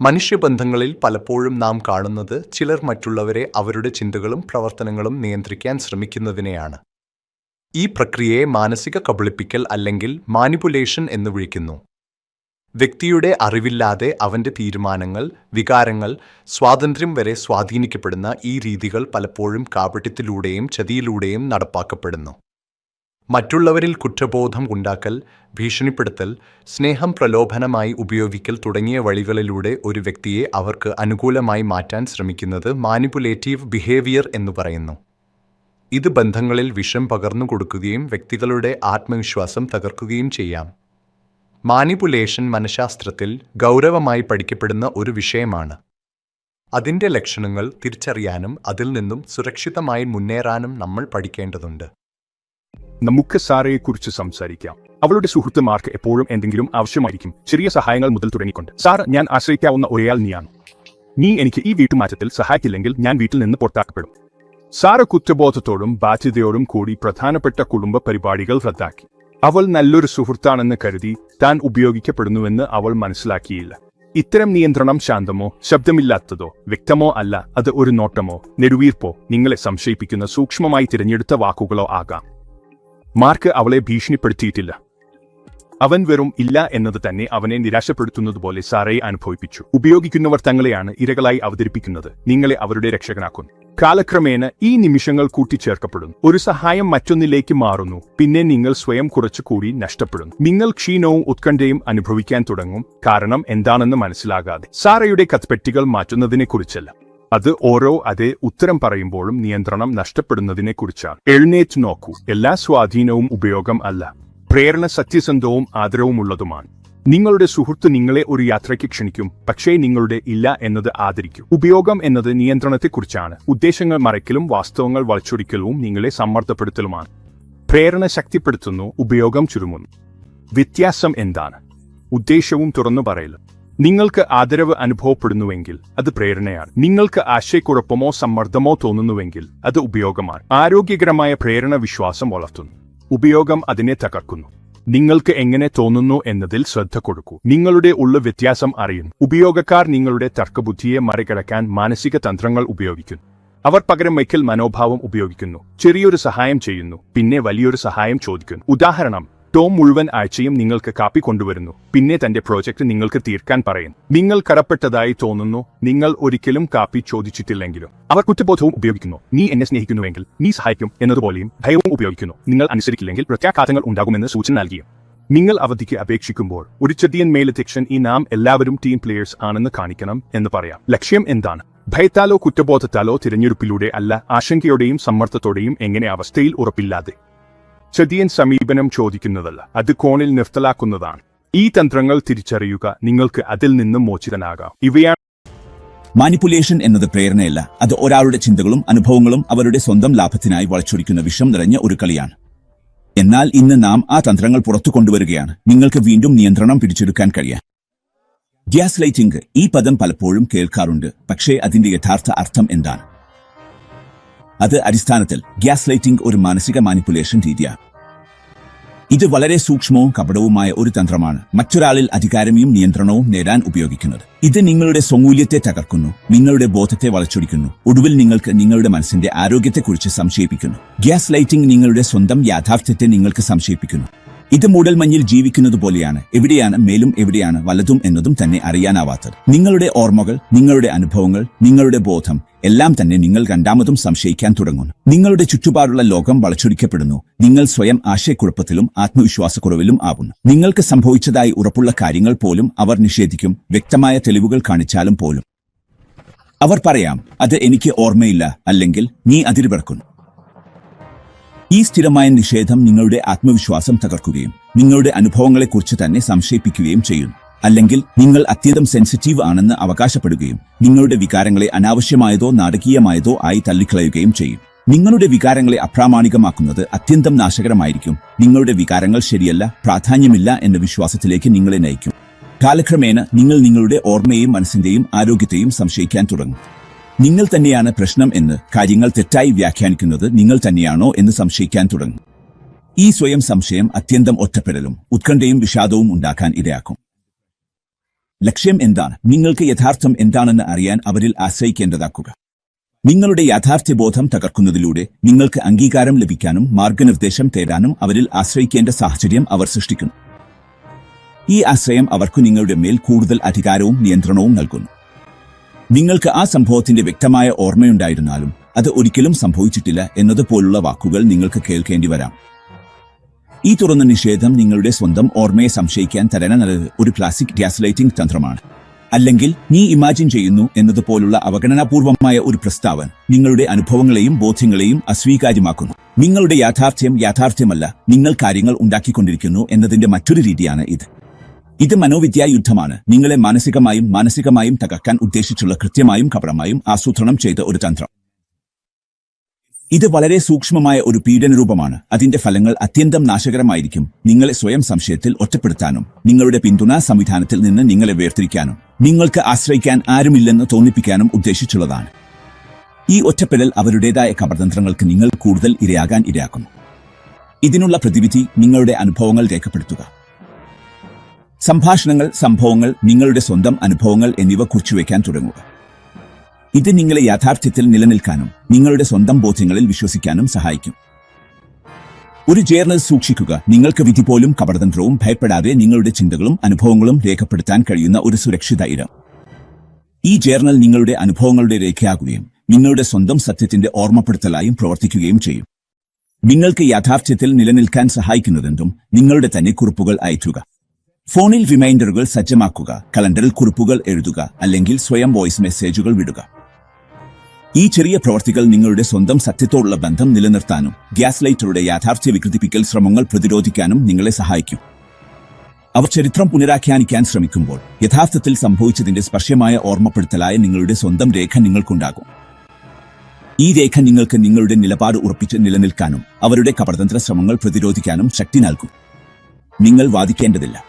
മനുഷ്യബന്ധങ്ങളിൽ പലപ്പോഴും നാം കാണുന്നത് ചിലർ മറ്റുള്ളവരെ അവരുടെ ചിന്തകളും പ്രവർത്തനങ്ങളും നിയന്ത്രിക്കാൻ ശ്രമിക്കുന്നതിനെയാണ്. ഈ പ്രക്രിയയെ മാനസിക കബളിപ്പിക്കൽ അല്ലെങ്കിൽ മാനിപ്പുലേഷൻ എന്ന് വിളിക്കുന്നു. വ്യക്തിയുടെ അറിവില്ലാതെ അവന്റെ തീരുമാനങ്ങൾ വികാരങ്ങൾ സ്വാതന്ത്ര്യം വരെ സ്വാധീനിക്കപ്പെടുന്ന ഈ രീതികൾ പലപ്പോഴും കാപട്യത്തിലൂടെയും ചതിയിലൂടെയും നടപ്പാക്കപ്പെടുന്നു. മറ്റുള്ളവരിൽ കുറ്റബോധം ഉണ്ടാക്കൽ ഭീഷണിപ്പെടുത്തൽ സ്നേഹം പ്രലോഭനമായി ഉപയോഗിക്കൽ തുടങ്ങിയ വഴികളിലൂടെ ഒരു വ്യക്തിയെ അവർക്ക് അനുകൂലമായി മാറ്റാൻ ശ്രമിക്കുന്നത് മാനിപ്പുലേറ്റീവ് ബിഹേവിയർ എന്ന് പറയുന്നു. ഇത് ബന്ധങ്ങളിൽ വിഷം പകർന്നു കൊടുക്കുകയും വ്യക്തികളുടെ ആത്മവിശ്വാസം തകർക്കുകയും ചെയ്യാം. മാനിപ്പുലേഷൻ മനഃശാസ്ത്രത്തിൽ ഗൗരവമായി പഠിക്കപ്പെടുന്ന ഒരു വിഷയമാണ്. അതിന്റെ ലക്ഷണങ്ങൾ തിരിച്ചറിയാനും അതിൽ നിന്നും സുരക്ഷിതമായി മുന്നേറാനും നമ്മൾ പഠിക്കേണ്ടതുണ്ട്. നമുക്ക് സാറയെക്കുറിച്ച് സംസാരിക്കാം. അവളുടെ സുഹൃത്തുമാർക്ക് എപ്പോഴും എന്തെങ്കിലും ആവശ്യമായിരിക്കും. ചെറിയ സഹായങ്ങൾ മുതൽ തുടങ്ങിക്കൊണ്ട്. സാർ ഞാൻ ആശ്രയിക്കാവുന്ന ഒരേയാൾ നീയാണ്. നീ എനിക്ക് ഈ വീട്ടുമാറ്റത്തിൽ സഹായിക്കില്ലെങ്കിൽ ഞാൻ വീട്ടിൽ നിന്ന് പുറത്താക്കപ്പെടും. സാറ കുറ്റബോധത്തോടും ബാധ്യതയോടും കൂടി പ്രധാനപ്പെട്ട കുടുംബ പരിപാടികൾ റദ്ദാക്കി. അവൾ നല്ലൊരു സുഹൃത്താണെന്ന് കരുതി താൻ ഉപയോഗിക്കപ്പെടുന്നുവെന്ന് അവൾ മനസ്സിലാക്കിയില്ല. ഇത്തരം നിയന്ത്രണം ശാന്തമോ ശബ്ദമില്ലാത്തതോ വ്യക്തമോ അല്ല. അത് ഒരു നോട്ടമോ നെടുവീർപ്പോ നിങ്ങളെ സംശയിപ്പിക്കുന്ന സൂക്ഷ്മമായി തിരഞ്ഞെടുത്ത വാക്കുകളോ ആകാം. മാർക്ക് അവളെ ഭീഷണിപ്പെടുത്തിയിട്ടില്ല. അവൻ വെറും ഇല്ല എന്നത് തന്നെ അവനെ നിരാശപ്പെടുത്തുന്നതുപോലെ സാറയെ അനുഭവിപ്പിച്ചു. ഉപയോഗിക്കുന്നവർ തങ്ങളെയാണ് ഇരകളായി അവതരിപ്പിക്കുന്നത്. നിങ്ങളെ അവരുടെ രക്ഷകനാക്കുന്നു കാലക്രമേണ ഈ നിമിഷങ്ങൾ കൂട്ടിച്ചേർക്കപ്പെടുന്നു. ഒരു സഹായം മറ്റൊന്നിലേക്ക് മാറുന്നു. പിന്നെ നിങ്ങൾ സ്വയം കുറച്ചുകൂടി നഷ്ടപ്പെടുന്നു. നിങ്ങൾ ക്ഷീണവും ഉത്കണ്ഠയും അനുഭവിക്കാൻ തുടങ്ങും. കാരണം എന്താണെന്ന് മനസ്സിലാകാതെ. സാറയുടെ കത്ത്പെട്ടികൾ മാറ്റുന്നതിനെക്കുറിച്ചല്ല. അത് ഓരോ അതേ ഉത്തരം പറയുമ്പോഴും നിയന്ത്രണം നഷ്ടപ്പെടുന്നതിനെക്കുറിച്ചാണ്. എഴുന്നേറ്റ് നോക്കൂ. എല്ലാ സ്വാധീനവും ഉപയോഗം അല്ല. പ്രേരണ സത്യസന്ധവും ആദരവുമുള്ളതുമാണ്. നിങ്ങളുടെ സുഹൃത്ത് നിങ്ങളെ ഒരു യാത്രയ്ക്ക് ക്ഷണിക്കും പക്ഷേ നിങ്ങളുടെ ഇല്ല എന്നത് ആദരിക്കും. ഉപയോഗം എന്നത് നിയന്ത്രണത്തെക്കുറിച്ചാണ്. ഉദ്ദേശങ്ങൾ മറയ്ക്കലും വാസ്തവങ്ങൾ വളച്ചൊടിക്കലും നിങ്ങളെ സമ്മർദ്ദപ്പെടുത്തലുമാണ്. പ്രേരണ ശക്തിപ്പെടുത്തുന്നു ഉപയോഗം ചുരുങ്ങുന്നു. വ്യത്യാസം എന്താണ്? ഉദ്ദേശവും തുറന്നു പറയലും. നിങ്ങൾക്ക് ആദരവ് അനുഭവപ്പെടുന്നുവെങ്കിൽ അത് പ്രേരണയാണ്. നിങ്ങൾക്ക് ആശയക്കുഴപ്പമോ സമ്മർദ്ദമോ തോന്നുന്നുവെങ്കിൽ അത് ഉപയോഗമാണ്. ആരോഗ്യകരമായ പ്രേരണ വിശ്വാസം വളർത്തുന്നു. ഉപയോഗം അതിനെ തകർക്കുന്നു. നിങ്ങൾക്ക് എങ്ങനെ തോന്നുന്നു എന്നതിൽ ശ്രദ്ധ കൊടുക്കൂ. നിങ്ങളുടെ ഉള്ള വ്യത്യാസം അറിയുന്നു. ഉപയോഗക്കാർ നിങ്ങളുടെ തർക്കബുദ്ധിയെ മറികടക്കാൻ മാനസിക തന്ത്രങ്ങൾ ഉപയോഗിക്കുന്നു. അവർ പകരം വയ്ക്കൽ മനോഭാവം ഉപയോഗിക്കുന്നു. ചെറിയൊരു സഹായം ചെയ്യുന്നു. പിന്നെ വലിയൊരു സഹായം ചോദിക്കുന്നു. ഉദാഹരണം ടോം മുഴുവൻ ആഴ്ചയും നിങ്ങൾക്ക് കാപ്പി കൊണ്ടുവരുന്നു. പിന്നെ തന്റെ പ്രോജക്റ്റ് നിങ്ങൾക്ക് തീർക്കാൻ പറയും. നിങ്ങൾ കടപ്പെട്ടതായി തോന്നുന്നു. നിങ്ങൾ ഒരിക്കലും കാപ്പി ചോദിച്ചിട്ടില്ലെങ്കിലും. അവർ കുറ്റബോധവും ഉപയോഗിക്കുന്നു. നീ എന്നെ സ്നേഹിക്കുന്നുവെങ്കിൽ നീ സഹായിക്കും എന്നതുപോലെയും ഭയവും ഉപയോഗിക്കുന്നു. നിങ്ങൾ അനുസരിക്കില്ലെങ്കിൽ പ്രത്യാഘാതങ്ങൾ ഉണ്ടാകുമെന്ന് സൂചന നൽകിയും. നിങ്ങൾ അവധിക്ക് അപേക്ഷിക്കുമ്പോൾ ഒരു ചെടിയൻ മേലധ്യക്ഷൻ ഈ നാം എല്ലാവരും ടീം പ്ലേയേഴ്സ് ആണെന്ന് കാണിക്കണം എന്ന് പറയാം. ലക്ഷ്യം എന്താണ്? ഭയത്താലോ കുറ്റബോധത്താലോ തിരഞ്ഞെടുപ്പിലൂടെ അല്ല ആശങ്കയോടെയും സമ്മർദ്ദത്തോടെയും എങ്ങനെ അവസ്ഥയിൽ ഉറപ്പില്ലാതെ ചതിയൻ സമീപനം ചോദിക്കുന്നതല്ല. അത് കോണിൽ നിർത്തലാക്കുന്നതാണ്. ഈ തന്ത്രങ്ങൾ തിരിച്ചറിയുക നിങ്ങൾക്ക് അതിൽ നിന്നും മോചിതനാകാം. ഇവയാണ് മാനിപ്പുലേഷൻ എന്നത് പ്രേരണയല്ല. അത് ഒരാളുടെ ചിന്തകളും അനുഭവങ്ങളും അവരുടെ സ്വന്തം ലാഭത്തിനായി വളച്ചൊടിക്കുന്ന വിഷം നിറഞ്ഞ ഒരു കളിയാണ്. എന്നാൽ ഇന്ന് നാം ആ തന്ത്രങ്ങൾ പുറത്തു കൊണ്ടുവരികയാണ്. നിങ്ങൾക്ക് വീണ്ടും നിയന്ത്രണം പിടിച്ചെടുക്കാൻ കഴിയാം. ഗ്യാസ് ലൈറ്റിംഗ് ഈ പദം പലപ്പോഴും കേൾക്കാറുണ്ട്. പക്ഷേ അതിന്റെ യഥാർത്ഥ അർത്ഥം എന്താണ്? അത് അടിസ്ഥാനത്തിൽ ഗ്യാസ് ലൈറ്റിംഗ് ഒരു മാനസിക മാനിപ്പുലേഷൻ രീതിയാണ്. ഇത് വളരെ സൂക്ഷ്മവും കപടവുമായ ഒരു തന്ത്രമാണ്. മറ്റൊരാളിൽ അധികാരമയും നിയന്ത്രണവും നേടാൻ ഉപയോഗിക്കുന്നത്. ഇത് നിങ്ങളുടെ സ്വമൂല്യത്തെ തകർക്കുന്നു നിങ്ങളുടെ ബോധത്തെ വളച്ചൊടിക്കുന്നു ഒടുവിൽ നിങ്ങൾക്ക് നിങ്ങളുടെ മനസ്സിന്റെ ആരോഗ്യത്തെക്കുറിച്ച് സംശയിപ്പിക്കുന്നു. ഗ്യാസ് ലൈറ്റിംഗ് നിങ്ങളുടെ സ്വന്തം യാഥാർത്ഥ്യത്തെ നിങ്ങൾക്ക് സംശയിപ്പിക്കുന്നു. ഇത് മൂടൽമഞ്ഞിൽ ജീവിക്കുന്നത് പോലെയാണ്. എവിടെയാണ് മേലും എവിടെയാണ് വലതും എന്നതും തന്നെ അറിയാനാവാത്തത്. നിങ്ങളുടെ ഓർമ്മകൾ നിങ്ങളുടെ അനുഭവങ്ങൾ നിങ്ങളുടെ ബോധം എല്ലാം തന്നെ നിങ്ങൾ രണ്ടാമതും സംശയിക്കാൻ തുടങ്ങുന്നു. നിങ്ങളുടെ ചുറ്റുപാടുള്ള ലോകം വളച്ചൊടിക്കപ്പെടുന്നു. നിങ്ങൾ സ്വയം ആശയക്കുഴപ്പത്തിലും ആത്മവിശ്വാസക്കുറവിലും ആവുന്നു. നിങ്ങൾക്ക് സംഭവിച്ചതായി ഉറപ്പുള്ള കാര്യങ്ങൾ പോലും അവർ നിഷേധിക്കും. വ്യക്തമായ തെളിവുകൾ കാണിച്ചാലും പോലും. അവർ പറയാം അത് എനിക്ക് ഓർമ്മയില്ല. അല്ലെങ്കിൽ നീ അതിരുപിറക്കുന്നു ഈ സ്ഥിരമായ നിഷേധം നിങ്ങളുടെ ആത്മവിശ്വാസം തകർക്കുകയും നിങ്ങളുടെ അനുഭവങ്ങളെക്കുറിച്ച് തന്നെ സംശയിപ്പിക്കുകയും ചെയ്യുന്നു അല്ലെങ്കിൽ നിങ്ങൾ അത്യന്തം സെൻസിറ്റീവ് ആണെന്ന് അവകാശപ്പെടുകയും നിങ്ങളുടെ വികാരങ്ങളെ അനാവശ്യമായതോ നാടകീയമായതോ ആയി തള്ളിക്കളയുകയും ചെയ്യും. നിങ്ങളുടെ വികാരങ്ങളെ അപ്രാമാണികമാക്കുന്നത് അത്യന്തം നാശകരമായിരിക്കും. നിങ്ങളുടെ വികാരങ്ങൾ ശരിയല്ല പ്രാധാന്യമില്ല എന്ന വിശ്വാസത്തിലേക്ക് നിങ്ങളെ നയിക്കും. കാലക്രമേണ നിങ്ങൾ നിങ്ങളുടെ ഓർമ്മയെയും മനസ്സിന്റെയും ആരോഗ്യത്തെയും സംശയിക്കാൻ തുടങ്ങും. നിങ്ങൾ തന്നെയാണ് പ്രശ്നം എന്ന് കാര്യങ്ങൾ തെറ്റായി വ്യാഖ്യാനിക്കുന്നത് നിങ്ങൾ തന്നെയാണോ എന്ന് സംശയിക്കാൻ തുടങ്ങും. ഈ സ്വയം സംശയം അത്യന്തം ഒറ്റപ്പെടലും ഉത്കണ്ഠയും വിഷാദവും ഉണ്ടാക്കാൻ ഇടയാക്കും. ലക്ഷ്യം എന്താണ്? നിങ്ങൾക്ക് യഥാർത്ഥം എന്താണെന്ന് അറിയാൻ അവരിൽ ആശ്രയിക്കേണ്ടതാക്കുക. നിങ്ങളുടെ യാഥാർത്ഥ്യബോധം തകർക്കുന്നതിലൂടെ നിങ്ങൾക്ക് അംഗീകാരം ലഭിക്കാനും മാർഗനിർദ്ദേശം തേടാനും അവരിൽ ആശ്രയിക്കേണ്ട സാഹചര്യം അവർ സൃഷ്ടിക്കുന്നു. ഈ ആശ്രയം അവർക്ക് നിങ്ങളുടെ മേൽ കൂടുതൽ അധികാരവും നിയന്ത്രണവും നൽകുന്നു. നിങ്ങൾക്ക് ആ സംഭവത്തിന്റെ വ്യക്തമായ ഓർമ്മയുണ്ടായിരുന്നാലും അത് ഒരിക്കലും സംഭവിച്ചിട്ടില്ല എന്നതുപോലുള്ള വാക്കുകൾ നിങ്ങൾക്ക് കേൾക്കേണ്ടി വരാം. ഈ തുറന്ന നിഷേധം നിങ്ങളുടെ സ്വന്തം ഓർമ്മയെ സംശയിക്കാൻ തരണ നല്ലത് ഒരു ക്ലാസിക് ഗ്യാസ്ലൈറ്റിംഗ് തന്ത്രമാണ്. അല്ലെങ്കിൽ നീ ഇമാജിൻ ചെയ്യുന്നു എന്നതുപോലുള്ള അവഗണനാപൂർവമായ ഒരു പ്രസ്താവന നിങ്ങളുടെ അനുഭവങ്ങളെയും ബോധ്യങ്ങളെയും അസ്വീകാര്യമാക്കുന്നു. നിങ്ങളുടെ യാഥാർത്ഥ്യം യാഥാർത്ഥ്യമല്ല നിങ്ങൾ കാര്യങ്ങൾ ഉണ്ടാക്കിക്കൊണ്ടിരിക്കുന്നു എന്നതിന്റെ മറ്റൊരു രീതിയാണ് ഇത്. ഇത് മനോവിദ്യാ യുദ്ധമാണ് നിങ്ങളെ മാനസികമായും മാനസികമായും തകർക്കാൻ ഉദ്ദേശിച്ചുള്ള കൃത്യമായും കപടമായും ആസൂത്രണം ചെയ്ത ഒരു തന്ത്രം. ഇത് വളരെ സൂക്ഷ്മമായ ഒരു പീഡനരൂപമാണ്. അതിന്റെ ഫലങ്ങൾ അത്യന്തം നാശകരമായിരിക്കും. നിങ്ങളെ സ്വയം സംശയത്തിൽ ഒറ്റപ്പെടുത്താനും നിങ്ങളുടെ പിന്തുണാ സംവിധാനത്തിൽ നിന്ന് നിങ്ങളെ വേർതിരിക്കാനും നിങ്ങൾക്ക് ആശ്രയിക്കാൻ ആരുമില്ലെന്ന് തോന്നിപ്പിക്കാനും ഉദ്ദേശിച്ചുള്ളതാണ്. ഈ ഒറ്റപ്പെടൽ അവരുടേതായ കപടതന്ത്രങ്ങൾക്ക് നിങ്ങൾ കൂടുതൽ ഇരയാകാൻ ഇരയാക്കുന്നു. ഇതിനുള്ള പ്രതിവിധി നിങ്ങളുടെ അനുഭവങ്ങൾ രേഖപ്പെടുത്തുക. സംഭാഷണങ്ങൾ സംഭവങ്ങൾ നിങ്ങളുടെ സ്വന്തം അനുഭവങ്ങൾ എന്നിവ കുറിച്ചുവെക്കാൻ തുടങ്ങുക. ഇത് നിങ്ങളെ യാഥാർത്ഥ്യത്തിൽ നിലനിൽക്കാനും നിങ്ങളുടെ സ്വന്തം ബോധ്യങ്ങളിൽ വിശ്വസിക്കാനും സഹായിക്കും. ഒരു ജേർണൽ സൂക്ഷിക്കുക. നിങ്ങൾക്ക് വിധി പോലും കപടതന്ത്രവും ഭയപ്പെടാതെ നിങ്ങളുടെ ചിന്തകളും അനുഭവങ്ങളും രേഖപ്പെടുത്താൻ കഴിയുന്ന ഒരു സുരക്ഷിത ഇടം. ഈ ജേർണൽ നിങ്ങളുടെ അനുഭവങ്ങളുടെ രേഖയാകുകയും നിങ്ങളുടെ സ്വന്തം സത്യത്തിന്റെ ഓർമ്മപ്പെടുത്തലായും പ്രവർത്തിക്കുകയും ചെയ്യും. നിങ്ങൾക്ക് യാഥാർത്ഥ്യത്തിൽ നിലനിൽക്കാൻ സഹായിക്കുന്നതെന്തും നിങ്ങളുടെ തന്നെ കുറിപ്പുകൾ അയറ്റുക ഫോണിൽ റിമൈൻഡറുകൾ സജ്ജമാക്കുക കലണ്ടറിൽ കുറിപ്പുകൾ എഴുതുക അല്ലെങ്കിൽ സ്വയം വോയിസ് മെസ്സേജുകൾ വിടുക. ഈ ചെറിയ പ്രവർത്തികൾ നിങ്ങളുടെ സ്വന്തം സത്യത്തോടുള്ള ബന്ധം നിലനിർത്താനും ഗ്യാസ് ലൈറ്ററുടെ യാഥാർത്ഥ്യ വികൃതിപ്പിക്കൽ ശ്രമങ്ങൾ പ്രതിരോധിക്കാനും നിങ്ങളെ സഹായിക്കും. അവർ ചരിത്രം പുനരാഖ്യാനിക്കാൻ ശ്രമിക്കുമ്പോൾ യഥാർത്ഥത്തിൽ സംഭവിച്ചതിന്റെ സ്പർശ്യമായ ഓർമ്മപ്പെടുത്തലായ നിങ്ങളുടെ സ്വന്തം രേഖ നിങ്ങൾക്കുണ്ടാകും. ഈ രേഖ നിങ്ങൾക്ക് നിങ്ങളുടെ നിലപാട് ഉറപ്പിച്ച് നിലനിൽക്കാനും അവരുടെ കപടതന്ത്ര ശ്രമങ്ങൾ പ്രതിരോധിക്കാനും ശക്തി നൽകും. നിങ്ങൾ വാദിക്കേണ്ടതില്ല.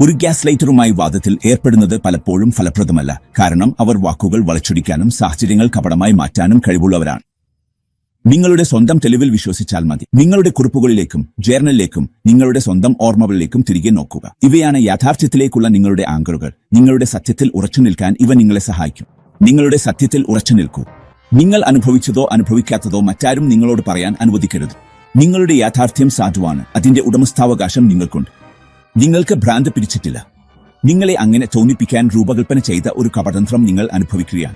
ഒരു ഗ്യാസ് ലൈറ്ററുമായി വാദത്തിൽ ഏർപ്പെടുന്നത് പലപ്പോഴും ഫലപ്രദമല്ല. കാരണം അവർ വാക്കുകൾ വളച്ചൊടിക്കാനും സാഹചര്യങ്ങൾ കപടമായി മാറ്റാനും കഴിവുള്ളവരാണ്. നിങ്ങളുടെ സ്വന്തം തെളിവിൽ വിശ്വസിച്ചാൽ മതി. നിങ്ങളുടെ കുറിപ്പുകളിലേക്കും ജേർണലിലേക്കും നിങ്ങളുടെ സ്വന്തം ഓർമ്മകളിലേക്കും തിരികെ നോക്കുക. ഇവയാണ് യാഥാർത്ഥ്യത്തിലേക്കുള്ള നിങ്ങളുടെ ആങ്കറുകൾ നിങ്ങളുടെ സത്യത്തിൽ ഉറച്ചു നിൽക്കാൻ ഇവ നിങ്ങളെ സഹായിക്കും. നിങ്ങളുടെ സത്യത്തിൽ ഉറച്ചു നിൽക്കൂ. നിങ്ങൾ അനുഭവിച്ചതോ അനുഭവിക്കാത്തതോ മറ്റാരും നിങ്ങളോട് പറയാൻ അനുവദിക്കരുത്. നിങ്ങളുടെ യാഥാർത്ഥ്യം സാധുവാണ്. അതിന്റെ ഉടമസ്ഥാവകാശം നിങ്ങൾക്കുണ്ട്. നിങ്ങൾക്ക് ഭ്രാന്ത് പിടിച്ചിട്ടില്ല. നിങ്ങളെ അങ്ങനെ തോന്നിപ്പിക്കാൻ രൂപകൽപ്പന ചെയ്ത ഒരു കപടതന്ത്രം നിങ്ങൾ അനുഭവിക്കുകയാണ്.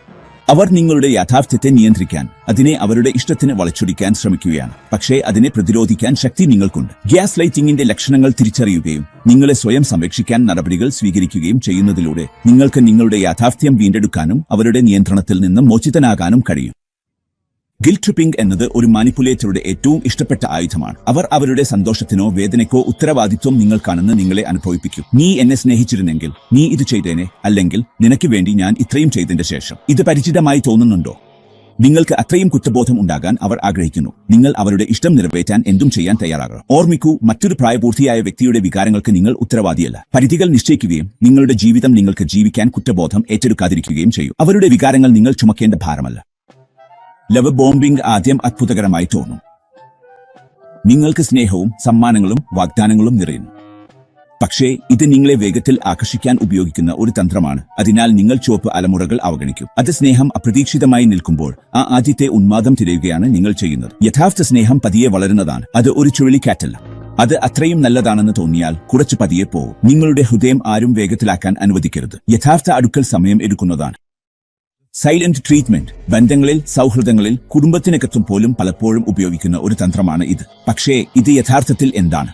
അവർ നിങ്ങളുടെ യാഥാർത്ഥ്യത്തെ നിയന്ത്രിക്കാൻ അതിനെ അവരുടെ ഇഷ്ടത്തിന് വളച്ചൊടിക്കാൻ ശ്രമിക്കുകയാണ്. പക്ഷേ അതിനെ പ്രതിരോധിക്കാൻ ശക്തി നിങ്ങൾക്കുണ്ട്. ഗ്യാസ് ലൈറ്റിംഗിന്റെ ലക്ഷണങ്ങൾ തിരിച്ചറിയുകയും നിങ്ങളെ സ്വയം സംരക്ഷിക്കാൻ നടപടികൾ സ്വീകരിക്കുകയും ചെയ്യുന്നതിലൂടെ നിങ്ങൾക്ക് നിങ്ങളുടെ യാഥാർത്ഥ്യം വീണ്ടെടുക്കാനും അവരുടെ നിയന്ത്രണത്തിൽ നിന്നും മോചിതനാകാനും കഴിയും. ഗിൽ ട്രിപ്പിംഗ് എന്നത് ഒരു മാനിപ്പുലേറ്ററുടെ ഏറ്റവും ഇഷ്ടപ്പെട്ട ആയുധമാണ്. അവർ അവരുടെ സന്തോഷത്തിനോ വേദനയ്ക്കോ ഉത്തരവാദിത്വം നിങ്ങൾക്കാണെന്ന് നിങ്ങളെ അനുഭവിപ്പിക്കും. നീ എന്നെ സ്നേഹിച്ചിരുന്നെങ്കിൽ നീ ഇത് ചെയ്തേനെ അല്ലെങ്കിൽ നിനക്ക് വേണ്ടി ഞാൻ ഇത്രയും ചെയ്തതിന്റെ ശേഷം. ഇത് പരിചിതമായി തോന്നുന്നുണ്ടോ? നിങ്ങൾക്ക് അത്രയും കുറ്റബോധം ഉണ്ടാകാൻ അവർ ആഗ്രഹിക്കുന്നു. നിങ്ങൾ അവരുടെ ഇഷ്ടം നിറവേറ്റാൻ എന്തും ചെയ്യാൻ തയ്യാറാകണം. ഓർമ്മിക്കൂ മറ്റൊരു പ്രായപൂർത്തിയായ വ്യക്തിയുടെ വികാരങ്ങൾക്ക് നിങ്ങൾ ഉത്തരവാദിയല്ല. പരിധികൾ നിശ്ചയിക്കുകയും നിങ്ങളുടെ ജീവിതം നിങ്ങൾക്ക് ജീവിക്കാൻ കുറ്റബോധം ഏറ്റെടുക്കാതിരിക്കുകയും ചെയ്യും. അവരുടെ വികാരങ്ങൾ നിങ്ങൾ ചുമക്കേണ്ട ഭാരമല്ല. ലവ് ബോംബിംഗ് ആദ്യം അത്ഭുതകരമായി തോന്നും. നിങ്ങൾക്ക് സ്നേഹവും സമ്മാനങ്ങളും വാഗ്ദാനങ്ങളും നിറയുന്നു. പക്ഷേ ഇത് നിങ്ങളെ വേഗത്തിൽ ആകർഷിക്കാൻ ഉപയോഗിക്കുന്ന ഒരു തന്ത്രമാണ്. അതിനാൽ നിങ്ങൾ ചുവപ്പ് അലമുറകൾ അവഗണിക്കും. അത് സ്നേഹം അപ്രതീക്ഷിതമായി നിൽക്കുമ്പോൾ ആ ആദ്യത്തെ ഉന്മാദം തിരയുകയാണ് നിങ്ങൾ ചെയ്യുന്നത്. യഥാർത്ഥ സ്നേഹം പതിയെ വളരുന്നതാണ്. അത് ഒരു ചുഴലിക്കാറ്റല്ല. അത് അത്രയും നല്ലതാണെന്ന് തോന്നിയാൽ കുറച്ച് പതിയെ പോകും നിങ്ങളുടെ ഹൃദയം ആരും വേഗത്തിലാക്കാൻ അനുവദിക്കരുത്. യഥാർത്ഥ അടുക്കൽ സമയം എടുക്കുന്നതാണ്. സൈലന്റ് ട്രീറ്റ്മെന്റ് ബന്ധങ്ങളിൽ സൗഹൃദങ്ങളിൽ കുടുംബത്തിനകത്തും പോലും പലപ്പോഴും ഉപയോഗിക്കുന്ന ഒരു തന്ത്രമാണ് ഇത്. പക്ഷേ ഇത് യഥാർത്ഥത്തിൽ എന്താണ്?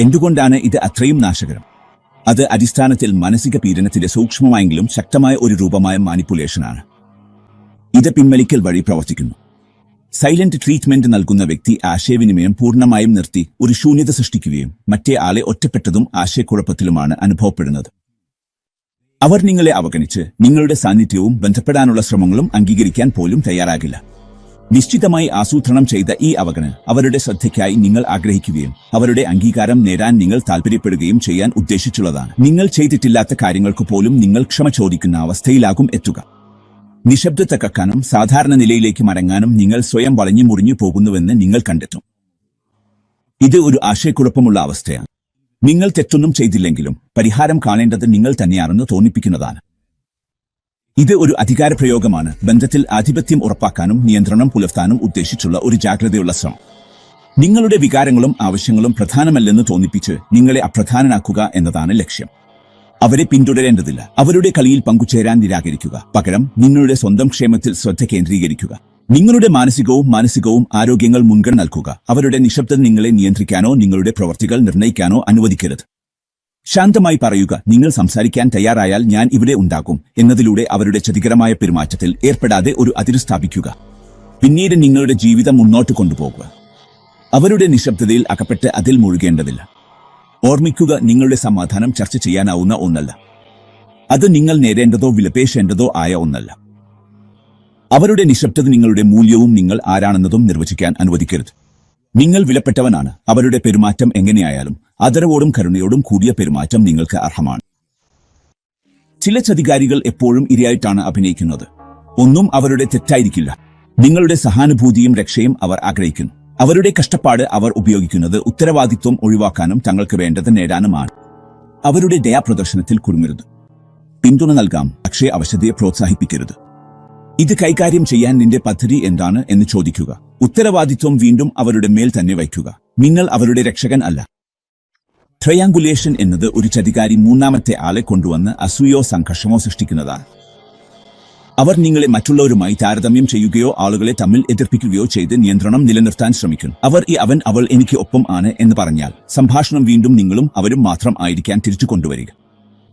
എന്തുകൊണ്ടാണ് ഇത് അത്രയും നാശകരം? അത് അടിസ്ഥാനത്തിൽ മാനസിക പീഡനത്തിന്റെ സൂക്ഷ്മമായെങ്കിലും ശക്തമായ ഒരു രൂപമായ മാനിപ്പുലേഷനാണ്. ഇത് പിൻവലിക്കൽ വഴി പ്രവർത്തിക്കുന്നു. സൈലന്റ് ട്രീറ്റ്മെന്റ് നൽകുന്ന വ്യക്തി ആശയവിനിമയം പൂർണമായും നിർത്തി ഒരു ശൂന്യത സൃഷ്ടിക്കുകയും മറ്റേ ആളെ ഒറ്റപ്പെട്ടതും ആശയക്കുഴപ്പത്തിലുമാണ് അനുഭവപ്പെടുന്നത്. അവർ നിങ്ങളെ അവഗണിച്ച് നിങ്ങളുടെ സാന്നിധ്യവും ബന്ധപ്പെടാനുള്ള ശ്രമങ്ങളും അംഗീകരിക്കാൻ പോലും തയ്യാറാകില്ല. നിശ്ചിതമായി ആസൂത്രണം ചെയ്ത ഈ അവഗണന അവരുടെ ശ്രദ്ധയ്ക്കായി നിങ്ങൾ ആഗ്രഹിക്കുകയും അവരുടെ അംഗീകാരം നേടാൻ നിങ്ങൾ താൽപര്യപ്പെടുകയും ചെയ്യാൻ ഉദ്ദേശിച്ചുള്ളതാണ്. നിങ്ങൾ ചെയ്തിട്ടില്ലാത്ത കാര്യങ്ങൾക്ക് പോലും നിങ്ങൾ ക്ഷമ ചോദിക്കുന്ന അവസ്ഥയിലാകും എത്തുക. നിശബ്ദത കക്കാനും സാധാരണ നിലയിലേക്ക് മടങ്ങാനും നിങ്ങൾ സ്വയം വളഞ്ഞു മുറിഞ്ഞു പോകുന്നുവെന്ന് നിങ്ങൾ കണ്ടെത്തും. ഇത് ഒരു ആശയക്കുഴപ്പമുള്ള അവസ്ഥയാണ്. നിങ്ങൾ തെറ്റൊന്നും ചെയ്തില്ലെങ്കിലും പരിഹാരം കാണേണ്ടത് നിങ്ങൾ തന്നെയാണെന്ന് തോന്നിപ്പിക്കുന്നതാണ്. ഇത് ഒരു അധികാരപ്രയോഗമാണ്. ബന്ധത്തിൽ ആധിപത്യം ഉറപ്പാക്കാനും നിയന്ത്രണം പുലർത്താനും ഉദ്ദേശിച്ചുള്ള ഒരു ജാഗ്രതയുള്ള ശ്രമം. നിങ്ങളുടെ വികാരങ്ങളും ആവശ്യങ്ങളും പ്രധാനമല്ലെന്ന് തോന്നിപ്പിച്ച് നിങ്ങളെ അപ്രധാനനാക്കുക എന്നതാണ് ലക്ഷ്യം. അവരെ പിന്തുടരേണ്ടതില്ല. അവരുടെ കളിയിൽ പങ്കുചേരാൻ നിരാകരിക്കുക. പകരം നിങ്ങളുടെ സ്വന്തം ക്ഷേമത്തിൽ ശ്രദ്ധ കേന്ദ്രീകരിക്കുക. നിങ്ങളുടെ മാനസികവും മാനസികവും ആരോഗ്യങ്ങൾ മുൻഗണന നൽകുക. അവരുടെ നിശബ്ദത നിങ്ങളെ നിയന്ത്രിക്കാനോ നിങ്ങളുടെ പ്രവർത്തികൾ നിർണയിക്കാനോ അനുവദിക്കരുത്. ശാന്തമായി പറയുക നിങ്ങൾ സംസാരിക്കാൻ തയ്യാറായാൽ ഞാൻ ഇവിടെ ഉണ്ടാകും എന്നതിലൂടെ അവരുടെ ചതികരമായ പെരുമാറ്റത്തിൽ ഏർപ്പെടാതെ ഒരു അതിര് സ്ഥാപിക്കുക. പിന്നീട് നിങ്ങളുടെ ജീവിതം മുന്നോട്ട് കൊണ്ടുപോകുക. അവരുടെ നിശബ്ദതയിൽ അകപ്പെട്ട് അതിൽ മുഴുകേണ്ടതില്ല. ഓർമ്മിക്കുക നിങ്ങളുടെ സമാധാനം ചർച്ച ചെയ്യാനാവുന്ന ഒന്നല്ല. അത് നിങ്ങൾ നേടേണ്ടതോ വിലപേശേണ്ടതോ ആയ ഒന്നല്ല. അവരുടെ നിശബ്ദത നിങ്ങളുടെ മൂല്യവും നിങ്ങൾ ആരാണെന്നതും നിർവചിക്കാൻ അനുവദിക്കരുത്. നിങ്ങൾ വിലപ്പെട്ടവനാണ്. അവരുടെ പെരുമാറ്റം എങ്ങനെയായാലും അതരവോടും കരുണയോടും കൂടിയ പെരുമാറ്റം നിങ്ങൾക്ക് അർഹമാണ്. ചില ചതികാരികൾ എപ്പോഴും ഇരയായിട്ടാണ് അഭിനയിക്കുന്നത്. ഒന്നും അവരുടെ തെറ്റായിരിക്കില്ല. നിങ്ങളുടെ സഹാനുഭൂതിയും രക്ഷയും അവർ ആഗ്രഹിക്കുന്നു. അവരുടെ കഷ്ടപ്പാട് അവർ ഉപയോഗിക്കുന്നത് ഉത്തരവാദിത്വം ഒഴിവാക്കാനും തങ്ങൾക്ക് വേണ്ടത് നേടാനുമാണ്. അവരുടെ ദയാപ്രദർശനത്തിൽ കുടുങ്ങരുത്. പിന്തുണ നൽകാം. പക്ഷേ അവശതയെ പ്രോത്സാഹിപ്പിക്കരുത്. ഇത് കൈകാര്യം ചെയ്യാൻ നിന്റെ പദ്ധതി എന്താണ് എന്ന് ചോദിക്കുക. ഉത്തരവാദിത്വം വീണ്ടും അവരുടെ മേൽ തന്നെ വയ്ക്കുക. നിങ്ങൾ അവരുടെ രക്ഷകൻ അല്ല. ട്രയാങ്കുലേഷൻ എന്നത് ഒരു ചതികാരി മൂന്നാമത്തെ ആളെ കൊണ്ടുവന്ന് അസൂയോ സംഘർഷമോ സൃഷ്ടിക്കുന്നതാണ്. അവർ നിങ്ങളെ മറ്റുള്ളവരുമായി താരതമ്യം ചെയ്യുകയോ ആളുകളെ തമ്മിൽ എതിർപ്പിക്കുകയോ ചെയ്ത് നിയന്ത്രണം നിലനിർത്താൻ ശ്രമിക്കുന്നു അവർ ഈ അവൻ അവൾ എനിക്ക് ഒപ്പം ആണ് എന്ന് പറഞ്ഞാൽ സംഭാഷണം വീണ്ടും നിങ്ങളും അവരും മാത്രം ആയിരിക്കാൻ തിരിച്ചു കൊണ്ടുവരിക.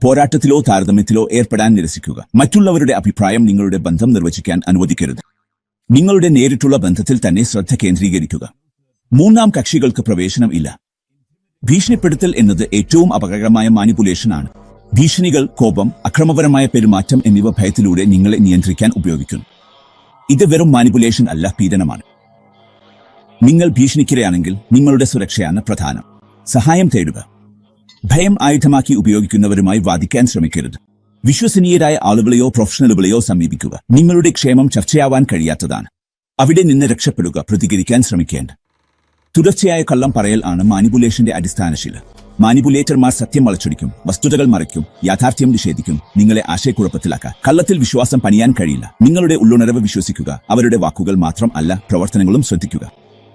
പോരാട്ടത്തിലോ താരതമ്യത്തിലോ ഏർപ്പെടാൻ നിരസിക്കുക. മറ്റുള്ളവരുടെ അഭിപ്രായം നിങ്ങളുടെ ബന്ധം നിർവചിക്കാൻ അനുവദിക്കരുത്. നിങ്ങളുടെ നേരിട്ടുള്ള ബന്ധത്തിൽ തന്നെ ശ്രദ്ധ കേന്ദ്രീകരിക്കുക. മൂന്നാം കക്ഷികൾക്ക് പ്രവേശനം ഇല്ല. ഭീഷണിപ്പെടുത്തൽ എന്നത് ഏറ്റവും അപകടകരമായ മാനിപ്പുലേഷനാണ് ഭീഷണികൾ കോപം അക്രമപരമായ പെരുമാറ്റം എന്നിവ ഭയത്തിലൂടെ നിങ്ങളെ നിയന്ത്രിക്കാൻ ഉപയോഗിക്കുന്നു. ഇത് വെറും മാനിപ്പുലേഷൻ അല്ല പീഡനമാണ്. നിങ്ങൾ ഭീഷണിക്കിരയാണെങ്കിൽ നിങ്ങളുടെ സുരക്ഷയാണ് പ്രധാനം. സഹായം തേടുക. ഭയം ആയുധമാക്കി ഉപയോഗിക്കുന്നവരുമായി വാദിക്കാൻ ശ്രമിക്കരുത്. വിശ്വസനീയരായ ആളുകളെയോ പ്രൊഫഷണലുകളെയോ സമീപിക്കുക. നിങ്ങളുടെ ക്ഷേമം ചർച്ചയാവാൻ കഴിയാത്തതാണ്. അവിടെ നിന്ന് രക്ഷപ്പെടുക പ്രതികരിക്കാൻ ശ്രമിക്കേണ്ട. തുടർച്ചയായ കള്ളം പറയൽ ആണ് മാനിപുലേഷന്റെ അടിസ്ഥാനശീല. മാനിപുലേറ്റർമാർ സത്യം വളച്ചൊടിക്കും വസ്തുതകൾ മറയ്ക്കും യാഥാർത്ഥ്യം നിഷേധിക്കും നിങ്ങളെ ആശയക്കുഴപ്പത്തിലാക്കാം കള്ളത്തിൽ വിശ്വാസം പണിയാൻ കഴിയില്ല. നിങ്ങളുടെ ഉള്ളുണരവ് വിശ്വസിക്കുക അവരുടെ വാക്കുകൾ മാത്രം അല്ല പ്രവർത്തനങ്ങളും ശ്രദ്ധിക്കുക.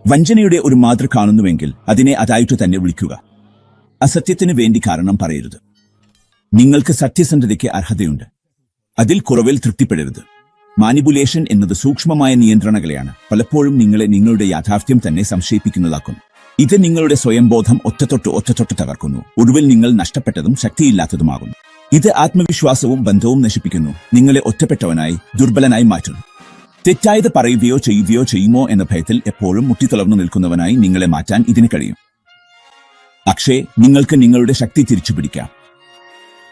വഞ്ചനയുടെ ഒരു മാതൃ കാണുന്നുവെങ്കിൽ അതിനെ അതായിട്ട് തന്നെ വിളിക്കുക. അസത്യത്തിന് വേണ്ടി കാരണം പറയരുത്. നിങ്ങൾക്ക് സത്യസന്ധതയ്ക്ക് അർഹതയുണ്ട്. അതിൽ കുറവിൽ തൃപ്തിപ്പെടരുത്. മാനിപുലേഷൻ എന്നത് സൂക്ഷ്മമായ നിയന്ത്രണകളെയാണ് പലപ്പോഴും നിങ്ങളെ നിങ്ങളുടെ യാഥാർത്ഥ്യം തന്നെ സംശയിപ്പിക്കുന്നതാക്കുന്നു ഇത് നിങ്ങളുടെ സ്വയംബോധം ഒറ്റത്തൊട്ട് ഒറ്റത്തൊട്ട് തകർക്കുന്നു. ഒടുവിൽ നിങ്ങൾ നഷ്ടപ്പെട്ടതും ശക്തിയില്ലാത്തതുമാകുന്നു. ഇത് ആത്മവിശ്വാസവും ബന്ധവും നശിപ്പിക്കുന്നു. നിങ്ങളെ ഒറ്റപ്പെട്ടവനായി ദുർബലനായി മാറ്റുന്നു. തെറ്റായത് പറയുകയോ ചെയ്യുകയോ ചെയ്യുമോ എന്ന ഭയത്തിൽ എപ്പോഴും മുട്ടിത്തളർന്നു നിൽക്കുന്നവനായി നിങ്ങളെ മാറ്റാൻ ഇതിന് കഴിയും. പക്ഷേ നിങ്ങൾക്ക് നിങ്ങളുടെ ശക്തി തിരിച്ചു പിടിക്കാം.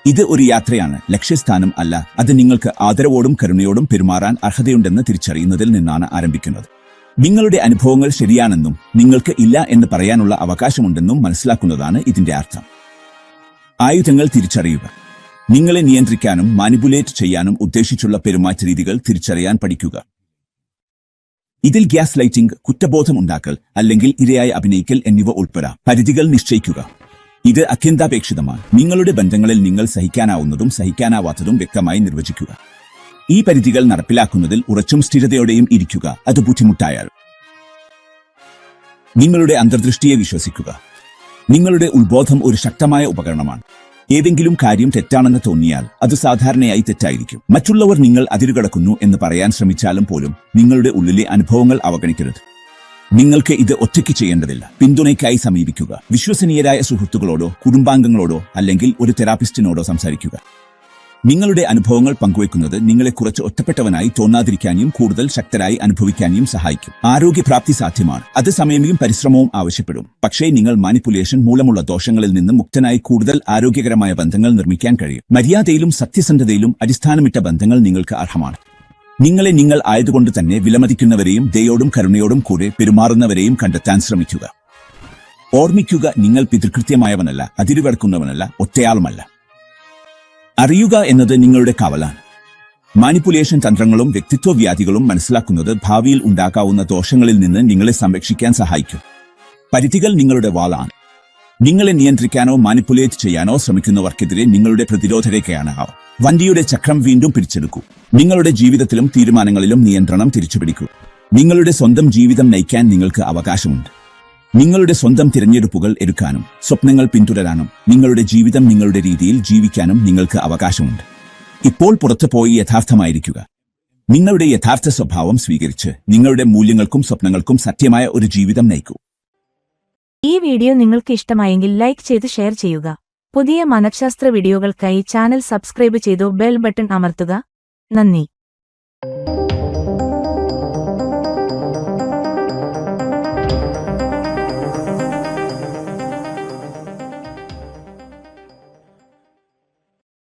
ഇത് ഒരു യാത്രയാണ്. ലക്ഷ്യസ്ഥാനം അല്ല. അത് നിങ്ങൾക്ക് ആദരവോടും കരുണയോടും പെരുമാറാൻ അർഹതയുണ്ടെന്ന് തിരിച്ചറിയുന്നതിൽ നിന്നാണ് ആരംഭിക്കുന്നത്. നിങ്ങളുടെ അനുഭവങ്ങൾ ശരിയാണെന്നും നിങ്ങൾക്ക് ഇല്ല എന്ന് പറയാനുള്ള അവകാശമുണ്ടെന്നും മനസ്സിലാക്കുന്നതാണ് ഇതിന്റെ അർത്ഥം. ആയുധങ്ങൾ തിരിച്ചറിയുക. നിങ്ങളെ നിയന്ത്രിക്കാനും മാനിപ്പുലേറ്റ് ചെയ്യാനും ഉദ്ദേശിച്ചുള്ള പെരുമാറ്റ രീതികൾ തിരിച്ചറിയാൻ പഠിക്കുക. ഇതിൽ ഗ്യാസ് ലൈറ്റിംഗ് കുറ്റബോധം ഉണ്ടാക്കൽ അല്ലെങ്കിൽ ഇരയായി അഭിനയിക്കൽ എന്നിവ ഉൾപ്പെടാം പരിധികൾ നിശ്ചയിക്കുക. ഇത് അത്യന്താപേക്ഷിതമാണ്. നിങ്ങളുടെ ബന്ധങ്ങളിൽ നിങ്ങൾ സഹിക്കാനാവുന്നതും സഹിക്കാനാവാത്തതും വ്യക്തമായി നിർവചിക്കുക. ഈ പരിധികൾ നടപ്പിലാക്കുന്നതിൽ ഉറച്ചും സ്ഥിരതയോടെയും ഇരിക്കുക. അത് ബുദ്ധിമുട്ടായാൽ. നിങ്ങളുടെ അന്തർദൃഷ്ടിയെ വിശ്വസിക്കുക. നിങ്ങളുടെ ഉത്ബോധം ഒരു ശക്തമായ ഉപകരണമാണ്. ഏതെങ്കിലും കാര്യം തെറ്റാണെന്ന് തോന്നിയാൽ അത് സാധാരണയായി തെറ്റായിരിക്കും. മറ്റുള്ളവർ നിങ്ങൾ അതിരുകടക്കുന്നു എന്ന് പറയാൻ ശ്രമിച്ചാലും പോലും നിങ്ങളുടെ ഉള്ളിലെ അനുഭവങ്ങൾ അവഗണിക്കരുത്. നിങ്ങൾക്ക് ഇത് ഒറ്റയ്ക്ക് ചെയ്യേണ്ടതില്ല. പിന്തുണയ്ക്കായി സമീപിക്കുക. വിശ്വസനീയരായ സുഹൃത്തുക്കളോടോ കുടുംബാംഗങ്ങളോടോ അല്ലെങ്കിൽ ഒരു തെറാപ്പിസ്റ്റിനോടോ സംസാരിക്കുക. നിങ്ങളുടെ അനുഭവങ്ങൾ പങ്കുവെക്കുന്നത് നിങ്ങളെ കുറച്ച് ഒറ്റപ്പെട്ടവനായി തോന്നാതിരിക്കാനും കൂടുതൽ ശക്തരായി അനുഭവിക്കാനും സഹായിക്കും. ആരോഗ്യപ്രാപ്തി സാധ്യമാണ്. അത് സമയവും പരിശ്രമവും ആവശ്യപ്പെടും. പക്ഷേ നിങ്ങൾ മാനിപ്പുലേഷൻ മൂലമുള്ള ദോഷങ്ങളിൽ നിന്ന് മുക്തനായി കൂടുതൽ ആരോഗ്യകരമായ ബന്ധങ്ങൾ നിർമ്മിക്കാൻ കഴിയും. മര്യാദയിലും സത്യസന്ധതയിലും അടിസ്ഥാനമിട്ട ബന്ധങ്ങൾ നിങ്ങൾക്ക് അർഹമാണ്. നിങ്ങളെ നിങ്ങൾ ആയതുകൊണ്ട് തന്നെ വിലമതിക്കുന്നവരെയും ദയോടും കരുണയോടും കൂടെ പെരുമാറുന്നവരെയും കണ്ടെത്താൻ ശ്രമിക്കുക. ഓർമ്മിക്കുക നിങ്ങൾ പിതൃകൃത്യമായവനല്ല അതിരുകടക്കുന്നവനല്ല ഒറ്റയാളുമല്ല. അറിയുക എന്നത് നിങ്ങളുടെ കവലാണ്. മാനിപ്പുലേഷൻ തന്ത്രങ്ങളും വ്യക്തിത്വ വ്യാധികളും മനസ്സിലാക്കുന്നത് ഭാവിയിൽ ഉണ്ടാക്കാവുന്ന ദോഷങ്ങളിൽ നിന്ന് നിങ്ങളെ സംരക്ഷിക്കാൻ സഹായിക്കും. പരിധികൾ നിങ്ങളുടെ വാളാണ്. നിങ്ങളെ നിയന്ത്രിക്കാനോ മാനിപ്പുലേറ്റ് ചെയ്യാനോ ശ്രമിക്കുന്നവർക്കെതിരെ നിങ്ങളുടെ പ്രതിരോധ രേഖയാണ് വണ്ടിയുടെ ചക്രം വീണ്ടും പിടിച്ചെടുക്കൂ നിങ്ങളുടെ ജീവിതത്തിലും തീരുമാനങ്ങളിലും നിയന്ത്രണം തിരിച്ചുപിടിക്കൂ. നിങ്ങളുടെ സ്വന്തം ജീവിതം നയിക്കാൻ നിങ്ങൾക്ക് അവകാശമുണ്ട്. നിങ്ങളുടെ സ്വന്തം തിരഞ്ഞെടുപ്പുകൾ എടുക്കാനും സ്വപ്നങ്ങൾ പിന്തുടരാനും നിങ്ങളുടെ ജീവിതം നിങ്ങളുടെ രീതിയിൽ ജീവിക്കാനും നിങ്ങൾക്ക് അവകാശമുണ്ട്. ഇപ്പോൾ പുറത്തു പോയി യഥാർത്ഥമായിരിക്കുക. നിങ്ങളുടെ യഥാർത്ഥ സ്വഭാവം സ്വീകരിച്ച് നിങ്ങളുടെ മൂല്യങ്ങൾക്കും സ്വപ്നങ്ങൾക്കും സത്യമായ ഒരു ജീവിതം നയിക്കൂ. ഈ വീഡിയോ നിങ്ങൾക്ക് ഇഷ്ടമായെങ്കിൽ ലൈക്ക് ചെയ്ത് ഷെയർ ചെയ്യുക. പുതിയ മനഃശാസ്ത്ര വീഡിയോകൾക്കായി ചാനൽ സബ്സ്ക്രൈബ് ചെയ്തു ബെൽ ബട്ടൺ അമർത്തുക. നന്ദി.